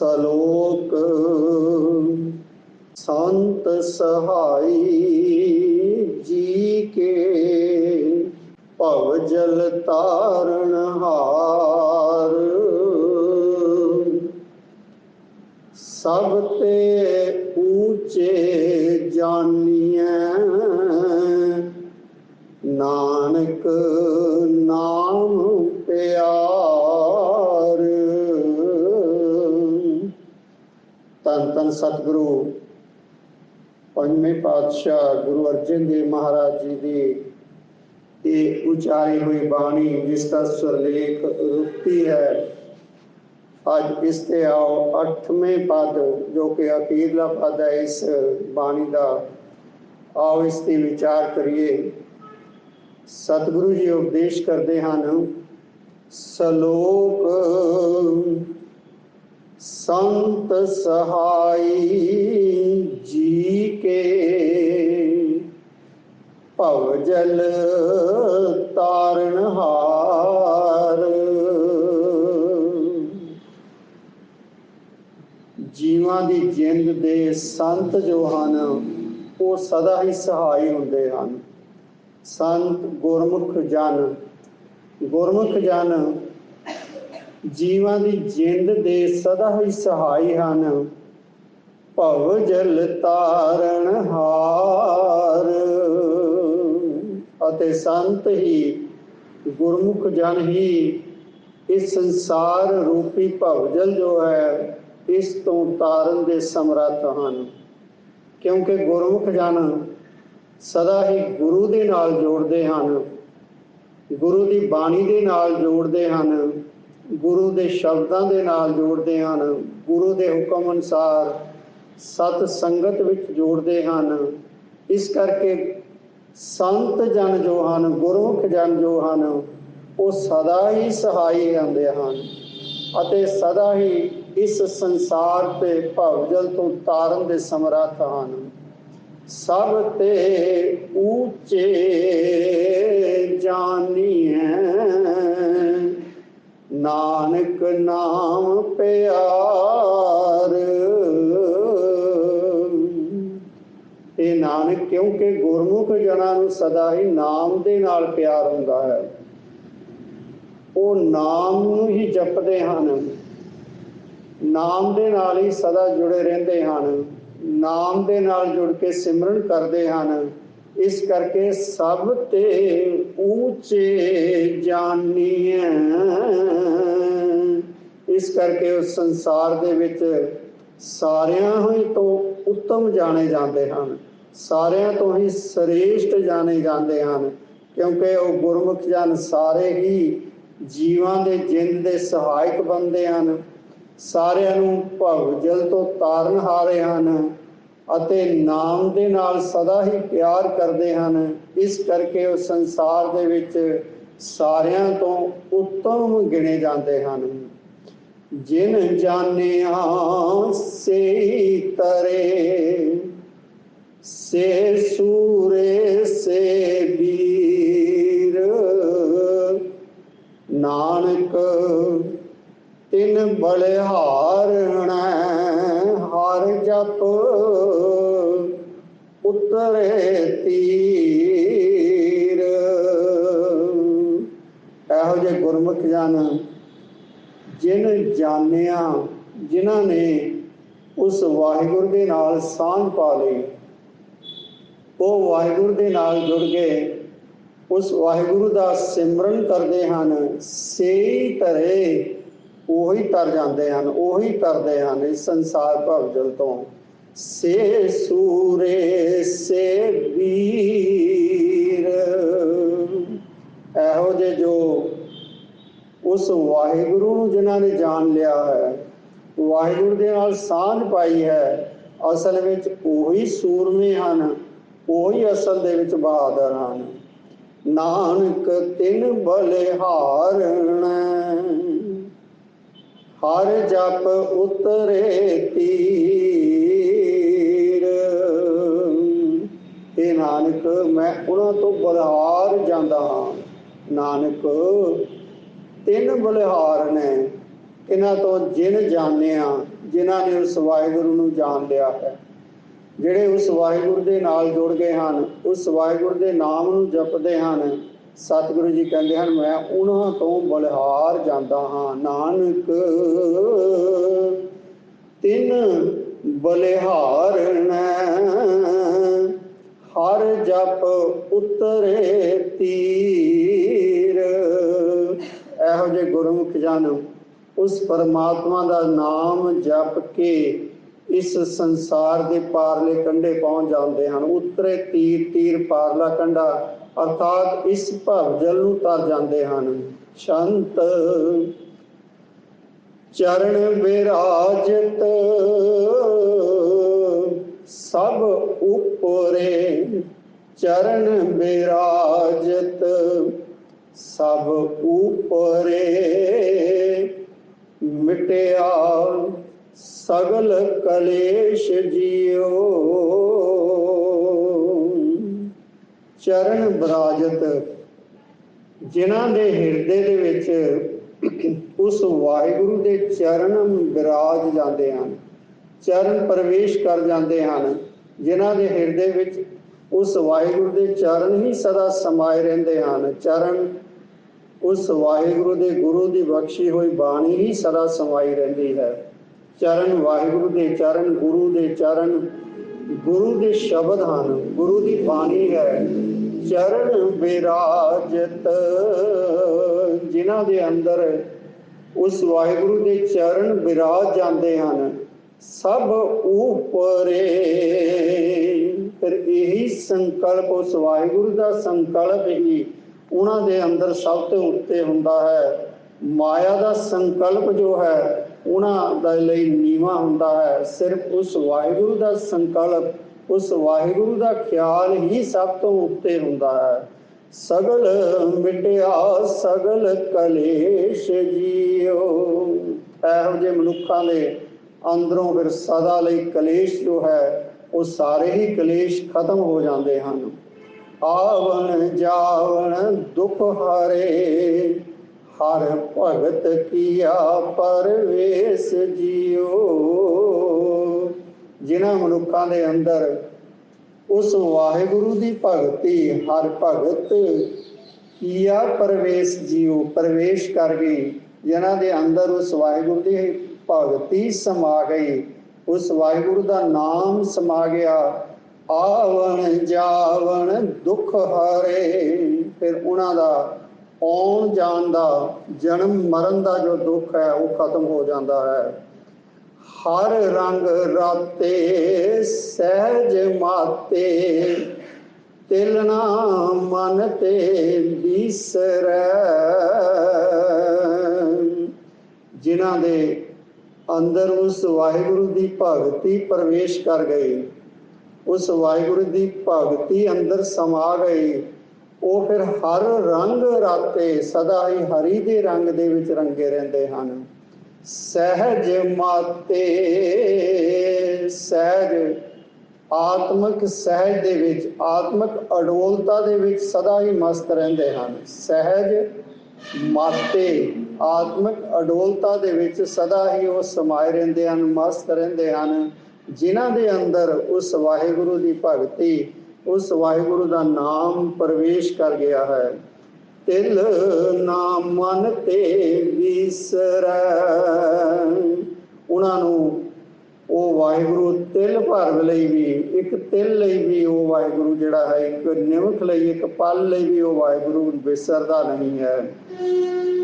ਸਲੋਕ ਸੰਤ ਸਹਾਈ ਜੀ ਕੇ ਭਵ ਜਲ ਤਾਰਨ ਹਾਰ। ਸਭ ਤੇ ਊਚੇ ਜਾਣੀਐ ਨਾਨਕ ਨਾਮ ਪਿਆ ਤਨ ਸਤਿਗੁਰੂ, ਪੰਜਵੇਂ ਪਾਤਸ਼ਾਹ ਗੁਰੂ ਅਰਜਨ ਦੇਵ ਮਹਾਰਾਜ ਜੀ ਦੀ ਇਹ ਉਚਾਰੀ ਹੋਈ ਬਾਣੀ ਜਿਸ ਦਾ ਸਰਲੇਖ ਰੁਕਤੀ ਹੈ, ਅੱਜ ਇਸ ਤੇ ਆਓ 8ਵੇਂ ਪਦ ਜੋ ਕਿ ਅਖੀਰਲਾ ਪਦ ਹੈ, ਇਸ ਬਾਣੀ ਦਾ। ਆਓ ਇਸ ਤੇ ਵਿਚਾਰ ਕਰੀਏ। ਸਤਿਗੁਰੂ ਜੀ ਉਪਦੇਸ਼ ਕਰਦੇ ਹਨ, ਸਲੋਕ ਸੰਤ ਸਹਾਈ ਜੀ ਕੇ। ਭਵ ਜਲ ਤਾਰਨ ਜੀਵਾਂ ਦੀ ਜਿੰਦ ਦੇ ਸੰਤ ਜੋ ਹਨ, ਉਹ ਸਦਾ ਹੀ ਸਹਾਈ ਹੁੰਦੇ ਹਨ। ਸੰਤ ਗੁਰਮੁਖ ਜਨ। ਗੁਰਮੁਖ ਜਨ ਜੀਵਾਂ ਦੀ ਜਿੰਦ ਦੇ ਸਦਾ ਹੀ ਸਹਾਈ ਹਨ। ਭਵ ਜਲ ਤਾਰਨ ਹਾਰ। ਅਤੇ ਸੰਤ ਹੀ ਗੁਰਮੁਖ ਜਨ ਹੀ ਇਸ ਸੰਸਾਰ ਰੂਪੀ ਭਵ ਜਲ ਜੋ ਹੈ, ਇਸ ਤੋਂ ਤਾਰਨ ਦੇ ਸਮਰੱਥ ਹਨ। ਕਿਉਂਕਿ ਗੁਰਮੁਖ ਜਨ ਸਦਾ ਹੀ ਗੁਰੂ ਦੇ ਨਾਲ ਜੋੜਦੇ ਹਨ। ਗੁਰੂ ਦੀ ਬਾਣੀ ਦੇ ਨਾਲ ਜੋੜਦੇ ਹਨ। ਗੁਰੂ ਦੇ ਸ਼ਬਦਾਂ ਦੇ ਨਾਲ ਜੋੜਦੇ ਹਨ। ਗੁਰੂ ਦੇ ਹੁਕਮ ਅਨੁਸਾਰ ਸਤ ਸੰਗਤ ਵਿੱਚ ਜੋੜਦੇ ਹਨ। ਇਸ ਕਰਕੇ ਸੰਤ ਜਨ ਜੋ ਹਨ, ਗੁਰਮੁਖ ਜਨ ਜੋ ਹਨ, ਉਹ ਸਦਾ ਹੀ ਸਹਾਈ ਹੁੰਦੇ ਹਨ ਅਤੇ ਸਦਾ ਹੀ ਇਸ ਸੰਸਾਰ ਤੇ ਭਵਜਲ ਤੋਂ ਤਾਰਨ ਦੇ ਸਮਰੱਥ ਹਨ। ਸਭ ਤੇ ਉੱਚੇ ਜਾਣੀਐ ਨਾਨਕ ਨਾਮ ਪਿਆਰ। ਇਹ ਨਾਨਕ ਕਿਉਂਕਿ ਗੁਰਮੁਖ ਜਨਾਂ ਨੂੰ ਸਦਾ ਹੀ ਨਾਮ ਦੇ ਨਾਲ ਪਿਆਰ ਹੁੰਦਾ ਹੈ। ਉਹ ਨਾਮ ਨੂੰ ਹੀ ਜਪਦੇ ਹਨ। ਨਾਮ ਦੇ ਨਾਲ ਹੀ ਸਦਾ ਜੁੜੇ ਰਹਿੰਦੇ ਹਨ। ਨਾਮ ਦੇ ਨਾਲ ਜੁੜ ਕੇ ਸਿਮਰਨ ਕਰਦੇ ਹਨ। ਇਸ ਕਰਕੇ ਸਭ ਤੇ ਉੱਚੇ ਜਾਣੀਐ ਇਸ ਕਰਕੇ ਉਸ ਸੰਸਾਰ ਦੇ ਵਿੱਚ ਸਾਰਿਆਂ ਹੀ ਤੋਂ ਉੱਤਮ ਜਾਣੇ ਜਾਂਦੇ ਹਨ। ਸਾਰਿਆਂ ਤੋਂ ਹੀ ਸ੍ਰੇਸ਼ਟ ਜਾਣੇ ਜਾਂਦੇ ਹਨ, ਕਿਉਂਕਿ ਉਹ ਗੁਰਮੁਖ ਜਨ ਸਾਰੇ ਹੀ ਜੀਵਾਂ ਦੇ ਜਿੰਦ ਦੇ ਸਹਾਇਕ ਬੰਦੇ ਹਨ। ਸਾਰਿਆਂ ਨੂੰ ਭਵ ਜਲ ਤੋਂ ਤਾਰਨ ਹਾਰੇ ਹਨ। ਅਤੇ ਨਾਮ ਦੇ ਨਾਲ ਸਦਾ ਹੀ ਪਿਆਰ ਕਰਦੇ ਹਨ। ਇਸ ਕਰਕੇ ਉਹ ਸੰਸਾਰ ਦੇ ਵਿੱਚ ਸਾਰਿਆਂ ਤੋਂ ਉੱਤਮ ਗਿਣੇ ਜਾਂਦੇ ਹਨ। ਜਿਨ ਜਾਣਿਆ ਸੇ ਤਰੇ, ਸੇ ਸੂਰੇ, ਸੇ ਵੀਰ। ਨਾਨਕ ਤਿਨ ਬਲਿਹਾਰਣ ਹਰ ਜਪ ਉਤਰੇ ਤੀਰ। ਇਹੋ ਜਿਹੇ ਗੁਰਮੁਖ ਜਨ ਜਿਨ ਜਾਣਿਆ, ਜਿਨ੍ਹਾਂ ਨੇ ਉਸ ਵਾਹਿਗੁਰੂ ਦੇ ਨਾਲ ਸਾਂਝ ਪਾ ਲਈ, ਉਹ ਵਾਹਿਗੁਰੂ ਦੇ ਨਾਲ ਜੁੜ ਗਏ ਉਸ ਵਾਹਿਗੁਰੂ ਦਾ ਸਿਮਰਨ ਕਰਦੇ ਹਨ। ਸੇ ਤਰੇ ਉਹੀ ਤਰ ਜਾਂਦੇ ਹਨ, ਉਹੀ ਤਰਦੇ ਹਨ ਇਸ ਸੰਸਾਰ ਭਵਜਲ ਤੋਂ। ਸੇ ਸੂਰੇ, ਸੇ ਵੀਰ। ਇਹੋ ਜੇ ਜੋ ਉਸ ਵਾਹਿਗੁਰੂ ਨੂੰ ਜਿਨ੍ਹਾਂ ਨੇ ਜਾਣ ਲਿਆ ਹੈ, ਵਾਹਿਗੁਰੂ ਦੇ ਨਾਲ ਸਾਂਝ ਪਾਈ ਹੈ, ਅਸਲ ਵਿੱਚ ਉਹੀ ਸੂਰਮੇ ਹਨ, ਉਹੀ ਅਸਲ ਦੇ ਵਿੱਚ ਬਹਾਦਰ ਹਨ। ਨਾਨਕ ਤਿਨ ਬਲਿਹਾਰਣ। ਹਰ ਜਪ ਉਤਰੇ ਤੀਰ। ਇਹ ਨਾਨਕ, ਮੈਂ ਉਹਨਾਂ ਤੋਂ ਬਲਿਹਾਰ ਜਾਂਦਾ ਹਾਂ। ਨਾਨਕ, ਤਿੰਨ ਬਲਿਹਾਰ ਨੇ। ਇਹਨਾਂ ਤੋਂ ਜਿਨ ਜਾਣਿਆ ਜਿਨ੍ਹਾਂ ਨੇ ਉਸ ਵਾਹਿਗੁਰੂ ਨੂੰ ਜਾਣ ਲਿਆ ਹੈ। ਜਿਹੜੇ ਉਸ ਵਾਹਿਗੁਰੂ ਦੇ ਨਾਲ ਜੁੜ ਗਏ ਹਨ, ਉਸ ਵਾਹਿਗੁਰੂ ਦੇ ਨਾਮ ਨੂੰ ਜਪਦੇ ਹਨ ਸਤਿਗੁਰੂ ਜੀ ਕਹਿੰਦੇ ਹਨ, ਮੈਂ ਉਹਨਾਂ ਤੋਂ ਬਲਿਹਾਰ ਜਾਂਦਾ ਹਾਂ। ਨਾਨਕ, ਤਿੰਨ ਬਲਿਹਾਰਣ ਹਰ ਜਪ ਉਤਰੇ ਤੀਰ। ਇਹੋ ਜਿਹੇ ਗੁਰਮੁਖ ਜਨ, ਉਸ ਪਰਮਾਤਮਾ ਦਾ ਨਾਮ ਜਪ ਕੇ ਇਸ ਸੰਸਾਰ ਦੇ ਪਾਰਲੇ ਕੰਢੇ ਪਹੁੰਚ ਜਾਂਦੇ ਹਨ। ਉਤਰੇ ਤੀਰ ਤੀਰ ਪਾਰਲਾ ਕੰਢਾ ਅਰਥਾਤ ਇਸ ਭਵਜਲ ਨੂੰ ਤਰ ਜਾਂਦੇ ਹਨ। ਸ਼ੰਤ ਚਰਨ ਵਿਰਾਜਤ ਸਭ ਉਪਰੇ ਚਰਨ ਵਿਰਾਜਤ ਸਭ ਉਪਰੇ ਮਿਟਿਆ ਸਗਲ ਕਲੇਸ਼ ਜੀਓ। ਚਰਨ ਬਰਾਜਤ, ਜਿਨ੍ਹਾਂ ਦੇ ਹਿਰਦੇ ਦੇ ਵਿੱਚ ਉਸ ਵਾਹਿਗੁਰੂ ਦੇ ਚਰਨ ਵਿਰਾਜ ਜਾਂਦੇ ਹਨ, ਚਰਨ ਪ੍ਰਵੇਸ਼ ਕਰ ਜਾਂਦੇ ਹਨ, ਜਿਨ੍ਹਾਂ ਦੇ ਹਿਰਦੇ ਵਿੱਚ ਉਸ ਵਾਹਿਗੁਰੂ ਦੇ ਚਰਨ ਹੀ ਸਦਾ ਸਮਾਏ ਰਹਿੰਦੇ ਹਨ, ਚਰਨ ਉਸ ਵਾਹਿਗੁਰੂ ਦੇ ਗੁਰੂ ਦੀ ਬਖਸ਼ੀ ਹੋਈ ਬਾਣੀ ਹੀ ਸਦਾ ਸਮਾਈ ਰਹਿੰਦੀ ਹੈ। ਚਰਨ ਵਾਹਿਗੁਰੂ ਦੇ ਚਰਨ ਗੁਰੂ ਦੇ ਚਰਨ ਗੁਰੂ ਦੇ ਸ਼ਬਦ ਹਨ, ਗੁਰੂ ਦੀ ਬਾਣੀ ਹੈ। ਚਰਨ ਵਿਰਾਜਤ। ਜਿਨ੍ਹਾਂ ਦੇ ਅੰਦਰ ਉਸ ਵਾਹਿਗੁਰੂ ਦੇ ਚਰਨ ਵਿਰਾਜ ਜਾਂਦੇ ਹਨ, ਸਭ ਉਪਰੇ। ਫਿਰ ਇਹੀ ਸੰਕਲਪ, ਉਸ ਵਾਹਿਗੁਰੂ ਦਾ ਸੰਕਲਪ ਹੀ ਉਹਨਾਂ ਦੇ ਅੰਦਰ ਸਭ ਤੋਂ ਉੱਤੇ ਹੁੰਦਾ ਹੈ। ਮਾਇਆ ਦਾ ਸੰਕਲਪ ਜੋ ਹੈ, ਉਹਨਾਂ ਦੇ ਲਈ ਨੀਵਾ ਹੁੰਦਾ ਹੈ। ਸਿਰਫ ਉਸ ਵਾਹਿਗੁਰੂ ਦਾ ਸੰਕਲਪ ਉਸ ਵਾਹਿਗੁਰੂ ਦਾ ਖਿਆਲ ਹੀ ਸਭ ਤੋਂ ਉੱਤੇ ਹੁੰਦਾ ਹੈ। ਸਗਲ ਮਿਟਿਆ, ਸਗਲ ਕਲੇਸ਼ ਜੀਓ। ਇਹੋ ਜਿਹੇ ਮਨੁੱਖਾਂ ਦੇ ਅੰਦਰੋਂ ਫਿਰ ਸਦਾ ਲਈ ਕਲੇਸ਼ ਜੋ ਹੈ, ਉਹ ਸਾਰੇ ਹੀ ਕਲੇਸ਼ ਖਤਮ ਹੋ ਜਾਂਦੇ ਹਨ। ਆਵਣ ਜਾਵਣ ਦੁਖ ਹਰੇ, ਹਰ ਭਗਤ ਕੀਆ ਪਰਵੇਸ ਜਿਉ ਜਿਨ੍ਹਾਂ ਮਨੁੱਖਾਂ ਦੇ ਅੰਦਰ ਉਸ ਵਾਹਿਗੁਰੂ ਦੀ ਭਗਤੀ ਹਰ ਭਗਤ ਕੀਆ ਪਰਵੇਸ ਜਿਉ ਪ੍ਰਵੇਸ਼ ਕਰ ਗਈ, ਜਿਨ੍ਹਾਂ ਦੇ ਅੰਦਰ ਉਸ ਵਾਹਿਗੁਰੂ ਦੀ ਭਗਤੀ ਸਮਾ ਗਈ, ਉਸ ਵਾਹਿਗੁਰੂ ਦਾ ਨਾਮ ਸਮਾ ਗਿਆ, ਆਵਣ ਜਾਵਣ ਦੁੱਖ ਹਰੇ, ਫਿਰ ਉਹਨਾਂ ਦਾ ਆਉਣ ਜਾਣ ਦਾ ਜਨਮ ਮਰਨ ਦਾ ਜੋ ਦੁੱਖ ਹੈ, ਉਹ ਖਤਮ ਹੋ ਜਾਂਦਾ ਹੈ। ਹਰ ਰੰਗ ਰਾਤੇ ਸਹਿਜ ਮਾਤੇ ਤਿਲਨਾ ਮਨ ਤੇ ਬਿਸਰੈ। ਜਿਨ੍ਹਾਂ ਦੇ ਅੰਦਰ ਉਸ ਵਾਹਿਗੁਰੂ ਦੀ ਭਗਤੀ ਪ੍ਰਵੇਸ਼ ਕਰ ਗਈ, ਉਸ ਵਾਹਿਗੁਰੂ ਦੀ ਭਗਤੀ ਅੰਦਰ ਸਮਾ ਗਈ, ਉਹ ਫਿਰ ਹਰ ਰੰਗ ਰਾਤੇ ਸਦਾ ਹੀ ਹਰੀ ਦੇ ਰੰਗ ਦੇ ਵਿੱਚ ਰੰਗੇ ਰਹਿੰਦੇ ਹਨ। ਸਹਿਜ ਮਾਤੇ, ਸਹਿਜ ਆਤਮਿਕ ਸਹਿਜ ਦੇ ਵਿੱਚ, ਆਤਮਿਕ ਅਡੋਲਤਾ ਦੇ ਵਿੱਚ ਸਦਾ ਹੀ ਮਸਤ ਰਹਿੰਦੇ ਹਨ। ਸਹਿਜ ਮਾਤੇ, ਆਤਮਿਕ ਅਡੋਲਤਾ ਦੇ ਵਿੱਚ ਸਦਾ ਹੀ ਉਹ ਸਮਾਏ ਰਹਿੰਦੇ ਹਨ, ਮਸਤ ਰਹਿੰਦੇ ਹਨ, ਜਿਨ੍ਹਾਂ ਦੇ ਅੰਦਰ ਉਸ ਵਾਹਿਗੁਰੂ ਦੀ ਭਗਤੀ, ਉਸ ਵਾਹਿਗੁਰੂ ਦਾ ਨਾਮ ਪ੍ਰਵੇਸ਼ ਕਰ ਗਿਆ ਹੈ। ਤਿਲ ਨਾ ਮਨ ਤੇ ਵਿਸਰੈ। ਉਹਨਾਂ ਨੂੰ ਉਹ ਵਾਹਿਗੁਰੂ ਤਿਲ ਭਰ ਲਈ ਵੀ, ਇੱਕ ਤਿਲ ਲਈ ਵੀ ਉਹ ਵਾਹਿਗੁਰੂ ਜਿਹੜਾ ਹੈ, ਇੱਕ ਨਿਮਖ ਲਈ, ਇੱਕ ਪਲ ਲਈ ਵੀ ਉਹ ਵਾਹਿਗੁਰੂ ਵਿਸਰਦਾ ਨਹੀਂ ਹੈ।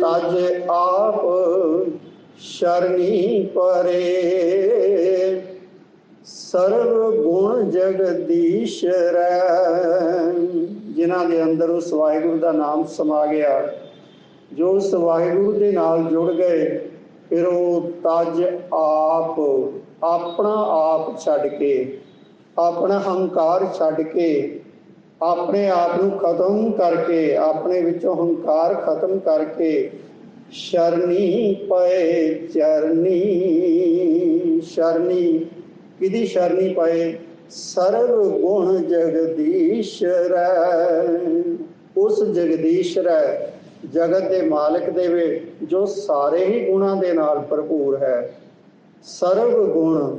ਤਜ ਆਪ ਸ਼ਰਣੀ ਪਰੇ, ਸਰਵ ਗੁਣ ਜਗਦੀਸ਼ਰੈ ਜਿਨ੍ਹਾਂ ਦੇ ਅੰਦਰ ਉਸ ਵਾਹਿਗੁਰੂ ਦਾ ਨਾਮ ਸਮਾ ਗਿਆ। ਜੋ ਉਸ ਵਾਹਿਗੁਰੂ ਦੇ ਨਾਲ ਜੁੜ ਗਏ, ਫਿਰ ਉਹ ਤਜ ਆਪ, ਆਪਣਾ ਆਪ ਛੱਡ ਕੇ, ਆਪਣਾ ਹੰਕਾਰ ਛੱਡ ਕੇ, ਆਪਣੇ ਆਪ ਨੂੰ ਖਤਮ ਕਰਕੇ, ਆਪਣੇ ਵਿੱਚੋਂ ਹੰਕਾਰ ਖਤਮ ਕਰਕੇ ਸ਼ਰਨੀ ਪਏ, ਚਰਨੀ, ਸ਼ਰਨੀ ਕਿਦੀ ਸ਼ਰਨੀ ਪਏ? ਸਰਵ ਗੁਣ ਜਗਦੀਸ਼ਰੈ ਉਸ ਜਗਦੀਸ਼ਰੈ ਜਗਤ ਦੇ ਮਾਲਕ ਦੇ ਜੋ ਸਾਰੇ ਹੀ ਗੁਣਾਂ ਦੇ ਨਾਲ ਭਰਪੂਰ ਹੈ। ਸਰਬ ਗੁਣ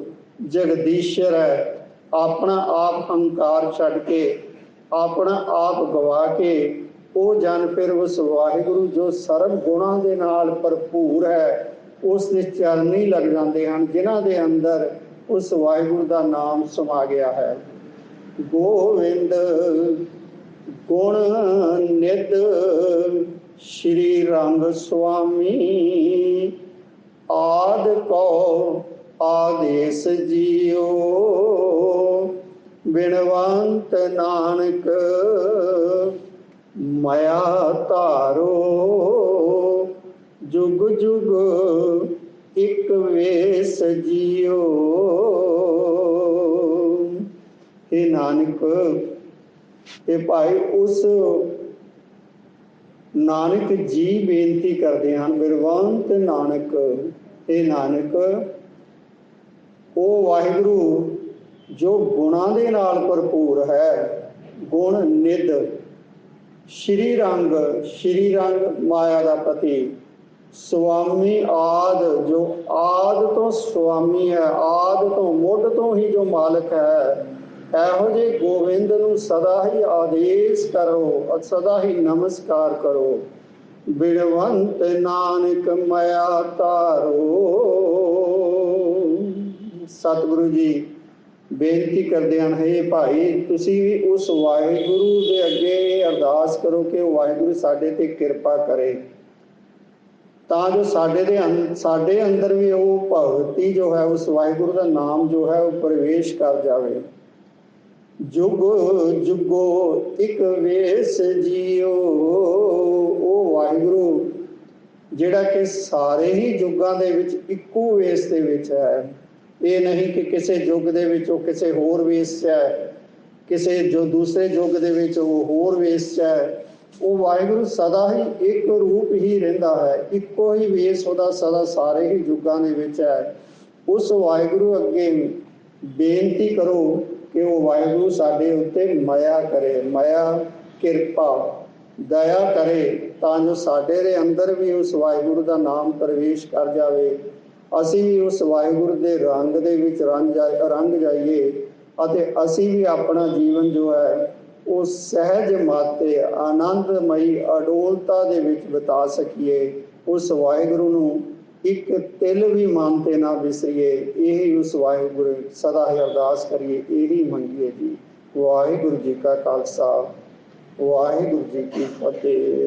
ਜਗਦੀਸ਼ਰ ਹੈ ਆਪਣਾ ਆਪ ਹੰਕਾਰ ਛੱਡ ਕੇ, ਆਪਣਾ ਆਪ ਗਵਾ ਕੇ, ਉਹ ਜਨ ਫਿਰ ਉਸ ਵਾਹਿਗੁਰੂ ਜੋ ਸਰਬ ਗੁਣਾਂ ਦੇ ਨਾਲ ਭਰਪੂਰ ਹੈ, ਉਸ ਦੇ ਚਰਨੀ ਲੱਗ ਜਾਂਦੇ ਹਨ, ਜਿਨ੍ਹਾਂ ਦੇ ਅੰਦਰ ਉਸ ਵਾਹਿਗੁਰੂ ਦਾ ਨਾਮ ਸਮਾ ਗਿਆ ਹੈ। ਗੋਵਿੰਦ ਗੁਣ ਨਿਦ ਸ਼੍ਰੀ ਰੰਗ ਸੁਆਮੀ ਆਦ ਕੋ ਆਦੇਸ ਜੀਓ। ਬਿਨਵੰਤ ਨਾਨਕ ਮਾਇਆ ਧਾਰੋ। ਜੁਗ ਜੁਗ ਇੱਕ ਵੇਸ ਜੀਓ। ਇਹ ਨਾਨਕ ਇਹ ਭਾਈ, ਉਸ ਨਾਨਕ ਜੀ ਬੇਨਤੀ ਕਰਦੇ ਹਨ ਬਿਰਵੰਤ ਨਾਨਕ ਇਹ ਨਾਨਕ ਉਹ ਵਾਹਿਗੁਰੂ, ਜੋ ਗੁਣਾਂ ਦੇ ਨਾਲ ਭਰਪੂਰ ਹੈ, ਗੁਣ ਨਿਧ, ਸ਼੍ਰੀ ਰੰਗ ਸ਼੍ਰੀ ਰੰਗ ਮਾਇਆ ਦਾ ਪਤੀ ਸਵਾਮੀ ਆਦ, ਜੋ ਆਦ ਤੋਂ ਸੁਆਮੀ ਹੈ, ਆਦ ਤੋਂ ਮੁੱਢ ਤੋਂ ਹੀ ਜੋ ਮਾਲਕ ਹੈ, ਇਹੋ ਜੇ ਗੋਬਿੰਦ ਨੂੰ ਸਦਾ ਹੀ ਆਦੇਸ਼ ਕਰੋ ਔਰ ਸਦਾ ਹੀ ਨਮਸਕਾਰ ਕਰੋ। ਬਿਰਵੰਤ ਨਾਨਕ ਮਾਇਆ ਤਾਰੋ ਸਤਿਗੁਰੂ ਜੀ, ਬੇਨਤੀ ਕਰਦੇ ਹਨ, ਹੈ ਭਾਈ, ਤੁਸੀਂ ਵੀ ਉਸ ਵਾਹਿਗੁਰੂ ਦੇ ਅੱਗੇ ਇਹ ਅਰਦਾਸ ਕਰੋ ਕਿ ਵਾਹਿਗੁਰੂ ਸਾਡੇ ਤੇ ਕਿਰਪਾ ਕਰੇ। ਤਾਂ ਜੋ ਸਾਡੇ ਦੇ ਅੰਦ- ਸਾਡੇ ਅੰਦਰ ਵੀ ਉਹ ਭਗਤੀ ਜੋ ਹੈ, ਉਸ ਵਾਹਿਗੁਰੂ ਦਾ ਨਾਮ ਜੋ ਹੈ, ਉਹ ਪ੍ਰਵੇਸ਼ ਕਰ ਜਾਵੇ। ਜੁਗ, ਜੁਗੋ ਇੱਕ ਵੇਸ ਜੀਓ, ਉਹ ਵਾਹਿਗੁਰੂ, ਜਿਹੜਾ ਕਿ ਸਾਰੇ ਹੀ ਯੁੱਗਾਂ ਦੇ ਵਿੱਚ ਇੱਕੋ ਵੇਸ ਦੇ ਵਿੱਚ ਹੈ। ਇਹ ਨਹੀਂ ਕਿ ਕਿਸੇ ਯੁੱਗ ਦੇ ਵਿੱਚ ਉਹ ਕਿਸੇ ਹੋਰ ਵੇਸ 'ਚ ਹੈ, ਕਿਸੇ ਜੋ ਦੂਸਰੇ ਯੁੱਗ ਦੇ ਵਿੱਚ ਉਹ ਹੋਰ ਵੇਸ 'ਚ ਹੈ। ਉਹ ਵਾਹਿਗੁਰੂ ਸਦਾ ਹੀ ਇੱਕ ਰੂਪ ਹੀ ਰਹਿੰਦਾ ਹੈ। ਇੱਕੋ ਹੀ ਵੇਸ ਉਹਦਾ ਸਦਾ ਸਾਰੇ ਹੀ ਯੁੱਗਾਂ ਦੇ ਵਿੱਚ ਹੈ। ਉਸ ਵਾਹਿਗੁਰੂ ਅੱਗੇ ਬੇਨਤੀ ਕਰੋ ਕਿ ਉਹ ਵਾਹਿਗੁਰੂ ਸਾਡੇ ਉੱਤੇ ਮਾਇਆ ਕਰੇ, ਮਾਇਆ, ਕਿਰਪਾ, ਦਇਆ ਕਰੇ ਤਾਂ ਜੋ ਸਾਡੇ ਦੇ ਅੰਦਰ ਵੀ ਉਸ ਵਾਹਿਗੁਰੂ ਦਾ ਨਾਮ ਪ੍ਰਵੇਸ਼ ਕਰ ਜਾਵੇ। ਅਸੀਂ ਵੀ ਉਸ ਵਾਹਿਗੁਰੂ ਦੇ ਰੰਗ ਦੇ ਵਿੱਚ ਰੰਗ ਜਾ- ਰੰਗ ਜਾਈਏ ਅਤੇ ਅਸੀਂ ਵੀ ਆਪਣਾ ਜੀਵਨ ਜੋ ਹੈ ਉਹ ਸਹਿਜ ਮਾਤੇ ਆਨੰਦਮਈ ਅਡੋਲਤਾ ਦੇ ਵਿੱਚ ਬਿਤਾ ਸਕੀਏ, ਉਸ ਵਾਹਿਗੁਰੂ ਨੂੰ ਇੱਕ ਤਿਲ ਵੀ ਮਨ ਤੇ ਨਾ ਵਿਸਰੀਏ, ਇਹੀ ਉਸ ਵਾਹਿਗੁਰੂ ਸਦਾ ਹੀ ਅਰਦਾਸ ਕਰੀਏ, ਇਹੀ ਮੰਗੀਏ ਜੀ। ਵਾਹਿਗੁਰੂ ਜੀ ਕਾ ਖਾਲਸਾ, ਵਾਹਿਗੁਰੂ ਜੀ ਕੀ ਫਤਿਹ।